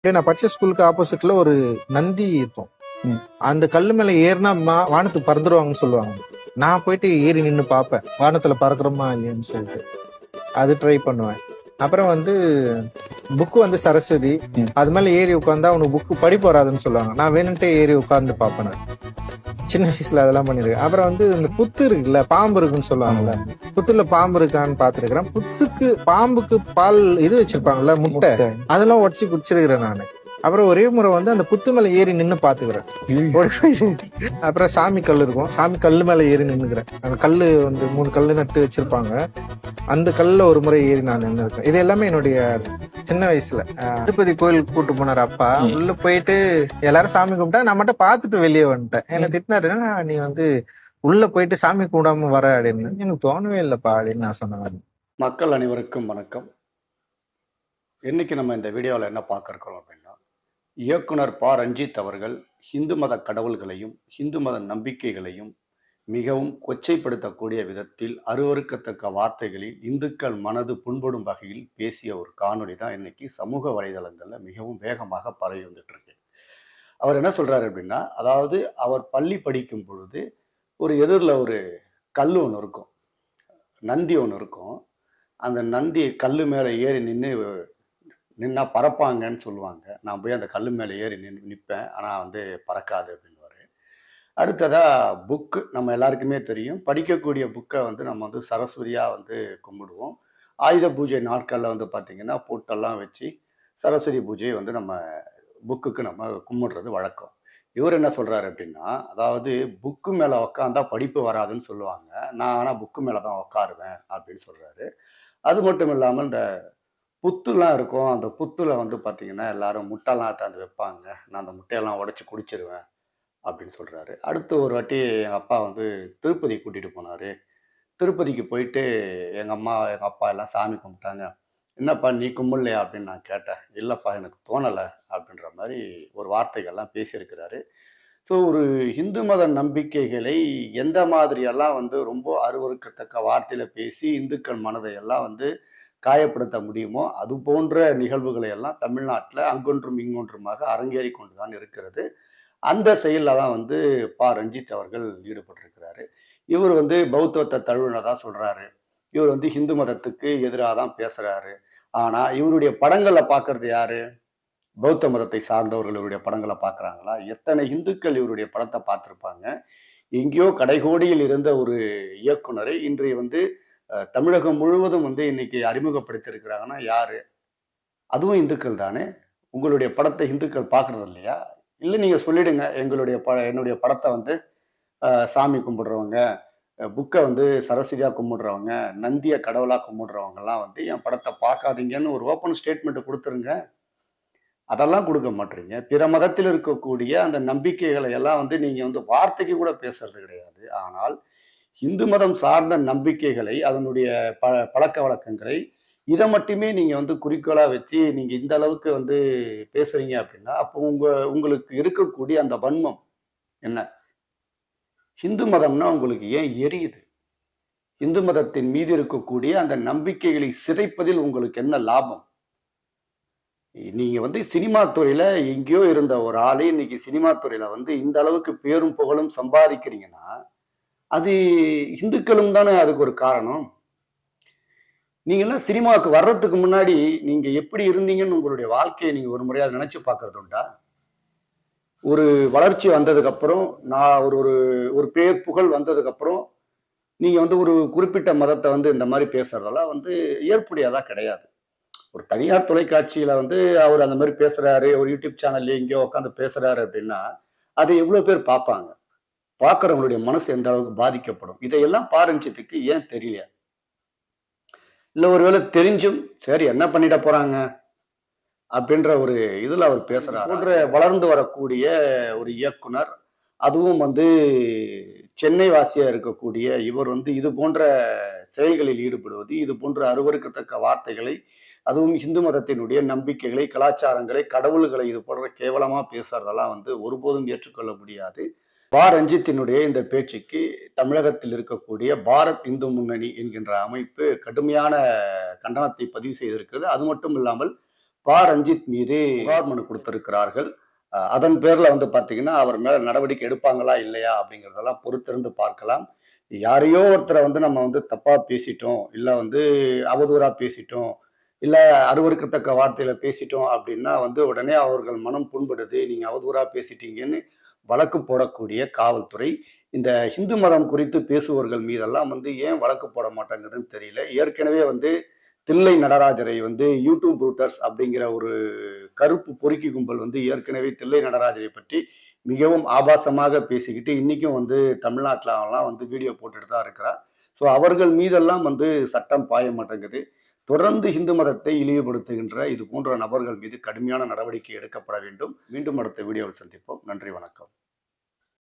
அப்படியே நான் படிச்ச ஸ்கூலுக்கு ஆப்போசிட்ல ஒரு நந்தி இருக்கும். அந்த கல்லு மேல ஏறினா வானத்துக்கு பறந்துருவாங்கன்னு சொல்லுவாங்க. நான் போயிட்டு ஏறி நின்னு பார்ப்பேன். வானத்துல பறக்குறோமா இல்லையான்னு சொல்லிட்டு. அது ட்ரை பண்ணுவேன். அப்புறம் வந்து புக்கு வந்து சரஸ்வதி. அது மேல ஏறி உட்காந்தா உனக்கு புக்கு படிப்பு வராதுன்னு சொல்லுவாங்க. நான் வேணும்ட்டே ஏறி உட்கார்ந்து பார்ப்பேன் நான். சின்ன வயசுல அதெல்லாம் பண்ணிருக்கேன். அப்புறம் வந்து இந்த புத்து இருக்குல்ல பாம்பு இருக்குன்னு சொல்லுவாங்கல்ல. புத்துல பாம்பு இருக்கான்னு பாத்துருக்கிறேன் புத்துக்கு பாம்புக்கு பால் இது வச்சிருப்பாங்கல்ல முட்டை. முட்டை. அதெல்லாம் உடச்சு குடிச்சிருக்கிறேன் நானு. அப்புறம் ஒரே முறை வந்து அந்த புத்து மேல ஏறி நின்னு பாத்துக்கிறேன். அப்புறம் சாமி கல் இருக்கும். சாமி கல்லு மேல ஏறி நின்னுக்கிறேன். அந்த கல்லு வந்து மூணு கல்லு நட்டு வச்சிருப்பாங்க. அந்த கல்லுல ஒரு முறை ஏறி நான் நின்று இருக்கேன் இது எல்லாமே என்னுடைய சின்ன வயசுல. திருப்பதி கோயிலுக்கு கூட்டு போனார் அப்பா. உள்ள போயிட்டு எல்லாரும் சாமி கும்பிட்டா நான் மட்டும் பார்த்துட்டு வெளியே வந்துட்டேன். என்ன திட்டினாரு "என்னடா நீ வந்து உள்ள போயிட்டு சாமி கும்பிடாம வர? அப்படின்னு. எனக்கு தோணவே இல்லப்பா அப்படின்னு நான் சொன்னேன் மக்கள் அனைவருக்கும் வணக்கம். இன்னைக்கு நம்ம இந்த வீடியோவில் என்ன பார்க்க இருக்கிறோம் அப்படின்னா இயக்குனர் ப. ரஞ்சித் அவர்கள் இந்து மத கடவுள்களையும் இந்து மத நம்பிக்கைகளையும் மிகவும் கொச்சைப்படுத்தக்கூடிய விதத்தில் அருவருக்கத்தக்க வார்த்தைகளில் இந்துக்கள் மனது புண்படும் வகையில் பேசிய ஒரு காணொளி தான் இன்னைக்கு சமூக வலைதளங்களில் மிகவும் வேகமாக பரவி வந்துட்டு இருக்கு. அவர் என்ன சொல்றாரு அப்படின்னா அதாவது அவர் பள்ளி படிக்கும் பொழுது ஒரு எதிரில் ஒரு கல் ஒன்று இருக்கும். நந்தி ஒன்று இருக்கும். அந்த நந்தி கல் மேலே ஏறி நின்று நின்னா பறப்பாங்கன்னு சொல்லுவாங்க. நான் போய் அந்த கல் மேலே ஏறி நின்று நிற்பேன் ஆனால் வந்து பறக்காது அப்படின்னுவாரு. அடுத்ததாக புக்கு நம்ம எல்லாருக்குமே தெரியும். படிக்கக்கூடிய புக்கை வந்து நம்ம வந்து சரஸ்வதியாக வந்து கும்பிடுவோம். ஆயுத பூஜை நாட்களில் வந்து பார்த்திங்கன்னா பொட்டெல்லாம் வச்சு சரஸ்வதி பூஜையை வந்து நம்ம புக்குக்கு நம்ம கும்பிடுறது வழக்கம். இவர் என்ன சொல்கிறாரு அப்படின்னா அதாவது புக்கு மேலே உக்காந்தா படிப்பு வராதுன்னு சொல்லுவாங்க. நான் ஆனால் புக்கு மேலே தான் உட்காருவேன் அப்படின்னு சொல்கிறாரு அது மட்டும் இல்லாமல் இந்த புத்துலாம் இருக்கும். அந்த புத்துல வந்து பார்த்தீங்கன்னா எல்லாரும் முட்டைலாம் எடுத்தாந்து வைப்பாங்க. நான் அந்த முட்டையெல்லாம் உடச்சி குடிச்சிருவேன் அப்படின்னு சொல்கிறாரு அடுத்து ஒரு வாட்டி எங்கள் அப்பா வந்து திருப்பதி கூட்டிகிட்டு போனார். திருப்பதிக்கு போயிட்டு எங்கள் அம்மா எங்கள் அப்பா எல்லாம் சாமி கும்பிட்டாங்க. என்னப்பா நீ கும்பிடலையா? அப்படின்னு நான் கேட்டேன். இல்லைப்பா எனக்கு தோணலை. அப்படின்ற மாதிரி ஒரு வார்த்தைகள்லாம் பேசியிருக்கிறாரு. ஸோ ஒரு இந்து மத நம்பிக்கைகளை எந்த மாதிரியெல்லாம் வந்து ரொம்ப அருவருக்கத்தக்க வார்த்தையில் பேசி இந்துக்கள் மனதை எல்லாம் வந்து காயப்படுத்த முடியுமோ அது போன்ற நிகழ்வுகளை எல்லாம் தமிழ்நாட்டில் அங்கொன்றும் இங்கொன்றுமாக அரங்கேறி கொண்டு தான் இருக்கிறது. அந்த செயலில் தான் வந்து பா. ரஞ்சித் அவர்கள் ஈடுபட்டிருக்கிறாரு. இவர் வந்து பௌத்தத்தை தழுவினதாக சொல்கிறாரு இவர் வந்து ஹிந்து மதத்துக்கு எதிராக தான் பேசுகிறாரு ஆனால் இவருடைய படங்களை பார்க்கறது யாரு? பௌத்த மதத்தை சார்ந்தவர்கள் இவருடைய படங்களை பார்க்குறாங்களா? எத்தனை இந்துக்கள் இவருடைய படத்தை பார்த்துருப்பாங்க? எங்கேயோ கடைகோடியில் இருந்த ஒரு இயக்குனரை இன்றைய வந்து தமிழகம் முழுவதும் வந்து இன்னைக்கு அறிமுகப்படுத்தியிருக்கிறாங்கன்னா யாரு? அதுவும் இந்துக்கள் தானே? உங்களுடைய படத்தை இந்துக்கள் பார்க்கறது இல்லையா? இல்லை நீங்கள் சொல்லிடுங்க எங்களுடைய ப என்னுடைய படத்தை வந்து சாமி கும்பிடுறவங்க புக்கை வந்து சரஸ்வதியாக கும்பிடுறவங்க நந்தியை கடவுளாக கும்பிடுறவங்கலாம் வந்து என் படத்தை பார்க்காதீங்கன்னு ஒரு ஓப்பன் ஸ்டேட்மெண்ட் கொடுத்துருங்க. அதெல்லாம் கொடுக்க மாட்டீங்க. பிற மதத்தில் இருக்கக்கூடிய அந்த நம்பிக்கைகளை எல்லாம் வந்து நீங்கள் வந்து வார்த்தைக்கு கூட பேசுறது கிடையாது. ஆனால் இந்து மதம் சார்ந்த நம்பிக்கைகளை அதனுடைய ப பழக்க வழக்கங்களை இதை மட்டுமே நீங்கள் வந்து குறிக்கோளாக வச்சு நீங்கள் இந்த அளவுக்கு வந்து பேசுறீங்க அப்படின்னா அப்போ உங்கள் உங்களுக்கு இருக்கக்கூடிய அந்த வன்மம் என்ன? இந்து மதம்னா உங்களுக்கு ஏன் எரியுது? இந்து மதத்தின் மீது இருக்கக்கூடிய அந்த நம்பிக்கைகளை சிதைப்பதில் உங்களுக்கு என்ன லாபம்? நீங்க வந்து சினிமா துறையில எங்கேயோ இருந்த ஒரு ஆளு இன்னைக்கு சினிமா துறையில வந்து இந்த அளவுக்கு பேரும் புகழும் சம்பாதிக்கிறீங்கன்னா அது இந்துக்களும் தானே அதுக்கு ஒரு காரணம். நீங்கள்லாம் சினிமாவுக்கு வர்றதுக்கு முன்னாடி நீங்கள் எப்படி இருந்தீங்கன்னு உங்களுடைய வாழ்க்கையை நீங்கள் ஒரு முறையாக நினச்சி பார்க்கறது உண்டா? ஒரு வளர்ச்சி வந்ததுக்கப்புறம் நான் ஒரு ஒரு ஒரு பேர் புகழ் வந்ததுக்கப்புறம் நீங்கள் வந்து ஒரு குறிப்பிட்ட மதத்தை வந்து இந்த மாதிரி பேசுறதெல்லாம் வந்து ஏற்புடையதாக கிடையாது. ஒரு தனியார் தொலைக்காட்சியில் வந்து அவர் அந்த மாதிரி பேசுகிறாரு ஒரு யூடியூப் சேனல்ல எங்கேயோ உட்காந்து பேசுகிறாரு அப்படின்னா அதை எவ்வளோ பேர் பார்ப்பாங்க. பார்க்கறவங்களுடைய மனசு எந்த அளவுக்கு பாதிக்கப்படும்? இதையெல்லாம் பாரஞ்சத்துக்கு ஏன் தெரியல? இல்ல ஒருவேளை தெரிஞ்சும் சரி என்ன பண்ணிட போறாங்க? அப்படின்ற ஒரு இதுல அவர் பேசுறாரு? போன்ற வளர்ந்து வரக்கூடிய ஒரு இயக்குனர் அதுவும் வந்து சென்னை வாசியா இருக்கக்கூடிய இவர் வந்து இது போன்ற செயல்களில் ஈடுபடுவது இது போன்ற அருவருக்கத்தக்க வார்த்தைகளை அதுவும் இந்து மதத்தினுடைய நம்பிக்கைகளை கலாச்சாரங்களை கடவுள்களை இது போன்ற கேவலமா பேசுறதெல்லாம் வந்து ஒருபோதும் ஏற்றுக்கொள்ள முடியாது. பா. ரஞ்சித்தினுடைய இந்த பேச்சுக்கு தமிழகத்தில் இருக்கக்கூடிய பாரத் இந்து முன்னணி என்கின்ற அமைப்பு கடுமையான கண்டனத்தை பதிவு செய்திருக்கிறது. அது மட்டும் இல்லாமல் பா. ரஞ்சித் மீது புகார் மனு கொடுத்திருக்கிறார்கள். அதன் பேர்ல வந்து பாத்தீங்கன்னா அவர் மேல நடவடிக்கை எடுப்பாங்களா இல்லையா அப்படிங்கறதெல்லாம் பொறுத்திருந்து பார்க்கலாம். யாரையோ ஒருத்தரை வந்து நம்ம வந்து தப்பா பேசிட்டோம் இல்ல வந்து அவதூறா பேசிட்டோம் இல்ல அருவருக்கத்தக்க வார்த்தையில பேசிட்டோம் அப்படின்னா வந்து உடனே அவர்கள் மனம் புண்படுது நீங்க அவதூறா பேசிட்டீங்கன்னு வழக்கு போடக்கூடிய காவல்துறை. இந்த இந்து மதம் குறித்து பேசுபவர்கள் மீதெல்லாம் வந்து ஏன் வழக்கு போட மாட்டாங்குதுன்னு தெரியல. ஏற்கனவே வந்து தில்லை நடராஜரை வந்து யூடியூப் ரூட்டர்ஸ் அப்படிங்கிற ஒரு கருப்பு பொறுக்கி கும்பல் வந்து ஏற்கனவே தில்லை நடராஜரை பற்றி மிகவும் ஆபாசமாக பேசிக்கிட்டு இன்றைக்கும் வந்து தமிழ்நாட்டில் வந்து வீடியோ போட்டுட்டு தான் இருக்கிறா. ஸோ அவர்கள் மீதெல்லாம் வந்து சட்டம் பாய மாட்டேங்குது. தொடர்ந்து இந்து மதத்தை இழிவுபடுத்துகின்ற இது போன்ற நபர்கள் மீது கடுமையான நடவடிக்கை எடுக்கப்பட வேண்டும். மீண்டும் அடுத்த வீடியோவில் சந்திப்போம். நன்றி வணக்கம்.